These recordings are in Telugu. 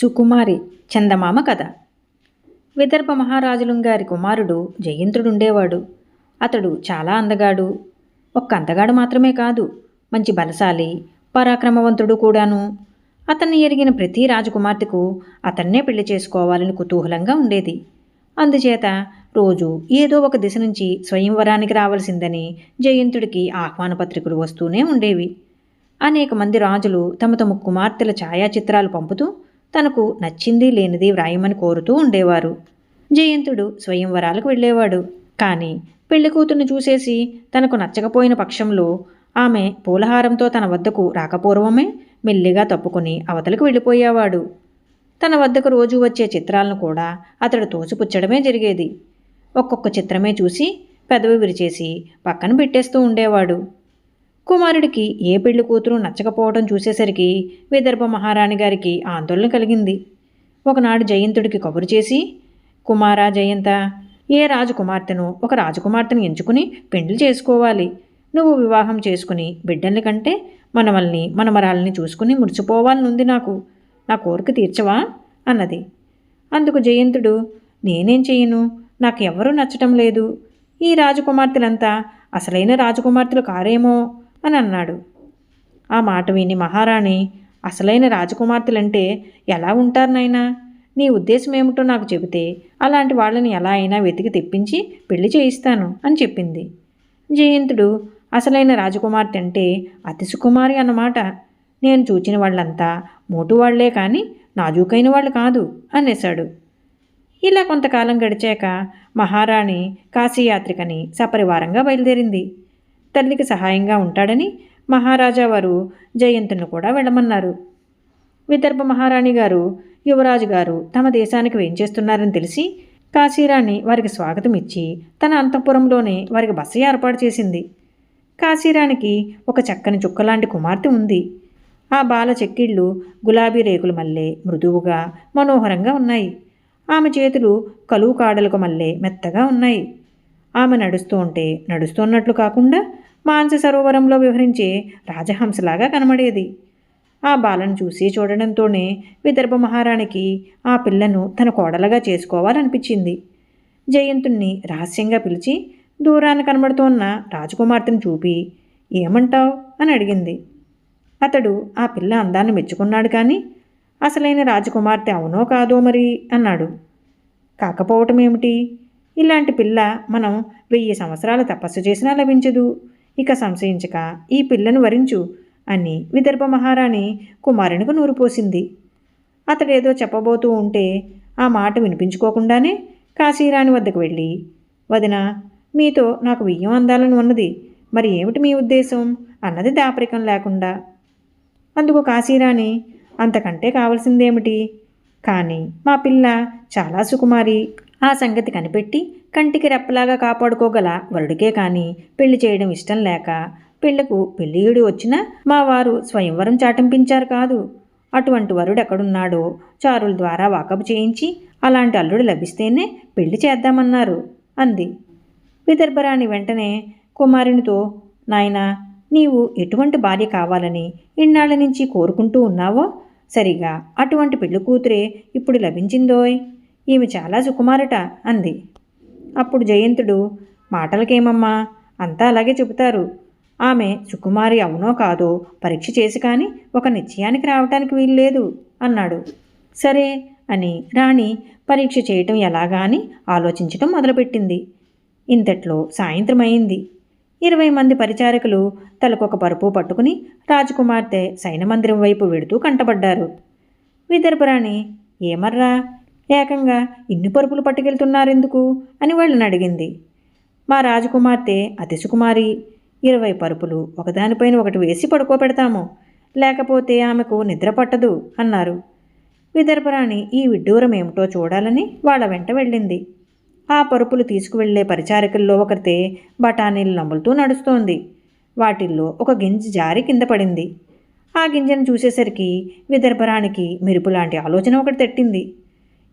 సుకుమారి చందమామ కథ. విదర్భ మహారాజులుంగారి కుమారుడు జయంత్రుడుండేవాడు అతడు చాలా అందగాడు. ఒక్క అందగాడు మాత్రమే కాదు మంచి బలశాలి పరాక్రమవంతుడు కూడాను. అతన్ని ఎరిగిన ప్రతి రాజకుమార్తెకు అతన్నే పెళ్ళి చేసుకోవాలని కుతూహలంగా ఉండేది. అందుచేత రోజు ఏదో ఒక దిశ నుంచి స్వయంవరానికి రావలసిందని జయంతుడికి ఆహ్వాన పత్రికలు వస్తూనే ఉండేవి. అనేక మంది రాజులు తమ తమ కుమార్తెల ఛాయాచిత్రాలు పంపుతూ తనకు నచ్చింది లేనిది వ్రాయమని కోరుతూ ఉండేవారు. జయంతుడు స్వయంవరాలకు వెళ్ళేవాడు. కానీ పెళ్ళి కూతుర్ని చూసేసి తనకు నచ్చకపోయిన పక్షంలో ఆమె పూలహారంతో తన వద్దకు రాకపూర్వమే మెల్లిగా తప్పుకొని అవతలకు వెళ్ళిపోయేవాడు. తన వద్దకు రోజు వచ్చే చిత్రాలను కూడా అతడు తోసిపుచ్చడమే జరిగేది. ఒక్కొక్క చిత్రమే చూసి పెదవి విరిచేసి పక్కన పెట్టేస్తూ ఉండేవాడు. కుమారుడికి ఏ పెళ్ళి కూతురు నచ్చకపోవడం చూసేసరికి విదర్భ మహారాణి గారికి ఆందోళన కలిగింది. ఒకనాడు జయంతుడికి కబురు చేసి కుమారా జయంత ఏ రాజకుమార్తెను ఒక రాజకుమార్తెను ఎంచుకుని పెండ్లి చేసుకోవాలి. నువ్వు వివాహం చేసుకుని బిడ్డల్ని కంటే మనవల్ని మనమరాల్ని చూసుకుని ముడిచిపోవాలనుంది నాకు. నా కోరిక తీర్చవా? అన్నది. అందుకు జయంతుడు నేనేం చేయను నాకు ఎవరూ నచ్చటం లేదు. ఈ రాజకుమార్తెలంతా అసలైన రాజకుమార్తెలు కారేమో? అని అన్నాడు. ఆ మాట విని మహారాణి అసలైన రాజకుమార్తెలంటే ఎలా ఉంటారు నాయనా? నీ ఉద్దేశం ఏమిటో నాకు చెబితే అలాంటి వాళ్ళని ఎలా అయినా వెతికి తెప్పించి పెళ్ళి చేయిస్తాను అని చెప్పింది. జయంతుడు అసలైన రాజకుమార్తె అంటే అతిసుకుమారి అన్నమాట. నేను చూచిన వాళ్ళంతా మోటువాళ్ళే కానీ నాజూకైన వాళ్ళు కాదు అనేశాడు. ఇలా కొంతకాలం గడిచాక మహారాణి కాశీయాత్రికని సపరివారంగా బయలుదేరింది. తల్లికి సహాయంగా ఉంటాడని మహారాజా వారు జయంతును కూడా వెళ్ళమన్నారు. విదర్భ మహారాణి గారు యువరాజు గారు తమ దేశానికి వేంచేస్తున్నారని తెలిసి కాశీరాణి వారికి స్వాగతం ఇచ్చి తన అంతఃపురంలోనే వారికి బస ఏర్పాటు చేసింది. కాశీరాణికి ఒక చక్కని చుక్కలాంటి కుమార్తె ఉంది. ఆ బాల చెక్కిళ్ళు గులాబీ రేకుల మల్లె మృదువుగా మనోహరంగా ఉన్నాయి. ఆమె చేతులు కలువు కాడలకు మల్లె మెత్తగా ఉన్నాయి. ఆమె నడుస్తూ ఉంటే నడుస్తున్నట్లు కాకుండా మాంస సరోవరంలో వివరించే రాజహంసలాగా కనబడేది. ఆ బాలను చూసి చూడడంతోనే విదర్భ మహారాణికి ఆ పిల్లను తన కోడలుగా చేసుకోవాలనిపించింది. జయంతుణ్ణి రహస్యంగా పిలిచి దూరాన్ని కనబడుతోన్న రాజకుమార్తెను చూపి ఏమంటావు? అని అడిగింది. అతడు ఆ పిల్ల అందాన్ని మెచ్చుకున్నాడు కానీ అసలైన రాజకుమార్తె అవునో కాదో మరి? అన్నాడు. కాకపోవటం ఏమిటి ఇలాంటి పిల్ల మనం వెయ్యి సంవత్సరాల తపస్సు చేసినా లభించదు. ఇక సంశయించక ఈ పిల్లను వరించు అని విదర్భ మహారాణి కుమారునికి నూరిపోసింది అతడేదో చెప్పబోతూ ఉంటే ఆ మాట వినిపించుకోకుండానే కాశీరాణి వద్దకు వెళ్ళి వదిన మీతో నాకు వియ్యం అందాలని ఉన్నది మరి ఏమిటి మీ ఉద్దేశం? అన్నది దాపరికం లేకుండా. అందుకు కాశీరాణి అంతకంటే కావలసిందేమిటి? కానీ మా పిల్ల చాలా సుకుమారి. ఆ సంగతి కనిపెట్టి కంటికి రెప్పలాగా కాపాడుకోగల వరుడికే కానీ పెళ్ళి చేయడం ఇష్టం లేక పెళ్ళకు పెళ్ళియుడు వచ్చినా మా వారు స్వయంవరం చాటింపించారు కాదు. అటువంటి వరుడు ఎక్కడున్నాడో చారుల ద్వారా వాకపు చేయించి అలాంటి అల్లుడు లభిస్తేనే పెళ్ళి చేద్దామన్నారు అంది. విదర్భరాణి వెంటనే కుమారునితో నాయనా నీవు ఎటువంటి భార్య కావాలని ఇన్నాళ్ళ నుంచి కోరుకుంటూ ఉన్నావో? సరిగా అటువంటి పెళ్ళి కూతురే ఇప్పుడు లభించిందోయ్. ఈమె చాలా సుకుమారట అంది. అప్పుడు జయంతుడు మాటలకేమమ్మా అంతా అలాగే చెబుతారు. ఆమె సుకుమారి అవునో కాదో పరీక్ష చేసి కానీ ఒక నిశ్చయానికి రావటానికి వీల్లేదు అన్నాడు. సరే అని రాణి పరీక్ష చేయటం ఎలాగా అని ఆలోచించటం మొదలుపెట్టింది. ఇంతట్లో సాయంత్రం అయింది ఇరవై మంది పరిచారకులు తలకొక పరుపు పట్టుకుని రాజకుమార్తె సైనమందిరం వైపు వెడుతూ కంటపడ్డారు విదర్భరాణి ఏమర్రా ఏకంగా ఇన్ని పరుపులు పట్టుకెళ్తున్నారెందుకు? అని వాళ్ళని అడిగింది. మా రాజకుమార్తె అతిశకుమారి ఇరవై పరుపులు ఒకదానిపైన ఒకటి వేసి పడుకోబెడతాము. లేకపోతే ఆమెకు నిద్ర పట్టదు అన్నారు. విదర్భరాణి ఈ విడ్డూరం ఏమిటో చూడాలని వాళ్ళ వెంట వెళ్ళింది. ఆ పరుపులు తీసుకువెళ్ళే పరిచారికల్లో ఒకరితే బఠానీలు నములుతూ నడుస్తోంది. వాటిల్లో ఒక గింజ జారి కింద పడింది. ఆ గింజను చూసేసరికి విదర్భరానికి మెరుపు లాంటి ఆలోచన ఒకటి తట్టింది.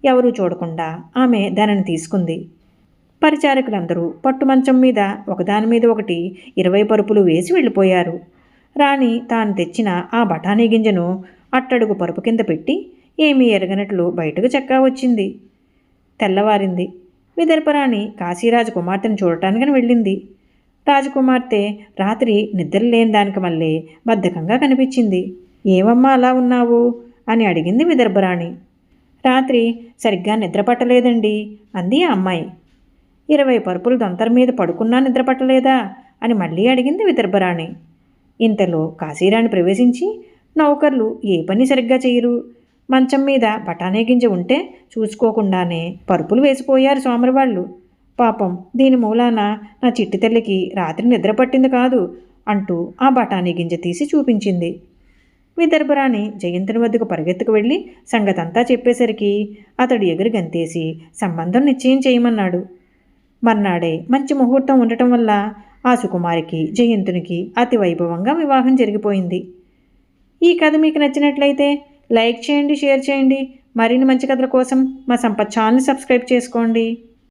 ఎవరూ చూడకుండా ఆమె దానిని తీసుకుంది. పరిచారకులందరూ పట్టుమంచం మీద ఒకదాని మీద ఒకటి ఇరవై పరుపులు వేసి వెళ్ళిపోయారు. రాణి తాను తెచ్చిన ఆ బఠానీ గింజను అట్టడుగు పరుపు కింద పెట్టి ఏమీ ఎరగనట్లు బయటకు చెక్కా వచ్చింది. తెల్లవారింది. విదర్భరాణి కాశీరాజు కుమార్తెను చూడటానికని వెళ్ళింది. రాజకుమార్తె రాత్రి నిద్రలేని దానికి మళ్ళీ బద్ధకంగా కనిపించింది. ఏమమ్మా అలా ఉన్నావు? అని అడిగింది విదర్భరాణి రాత్రి సరిగ్గా నిద్రపట్టలేదండి అంది ఆ అమ్మాయి. ఇరవై పరుపులు దొంతర మీద పడుకున్నా నిద్రపట్టలేదా అని మళ్ళీ అడిగింది విదర్భరాణి. ఇంతలో కాశీరాణి ప్రవేశించి నౌకర్లు ఏ పని సరిగ్గా చేయరు. మంచం మీద బఠానీ గింజ ఉంటే చూసుకోకుండానే పరుపులు వేసిపోయారు సోమరివాళ్ళు. పాపం దీని మూలాన నా చిట్టి తల్లికి రాత్రి నిద్ర పట్టింది కాదు అంటూ ఆ బఠానీ గింజ తీసి చూపించింది. విదర్భరాణి జయంతుని వద్దకు పరిగెత్తుకు వెళ్ళి సంగతంతా చెప్పేసరికి అతడు ఎగురు గంతేసి సంబంధం నిశ్చయం చేయమన్నాడు. మర్నాడే మంచి ముహూర్తం ఉండటం వల్ల ఆ సుకుమారికి జయంతునికి అతి వైభవంగా వివాహం జరిగిపోయింది. ఈ కథ మీకు నచ్చినట్లయితే లైక్ చేయండి షేర్ చేయండి. మరిన్ని మంచి కథల కోసం మా సంపత్ ఛానల్ని సబ్స్క్రైబ్ చేసుకోండి.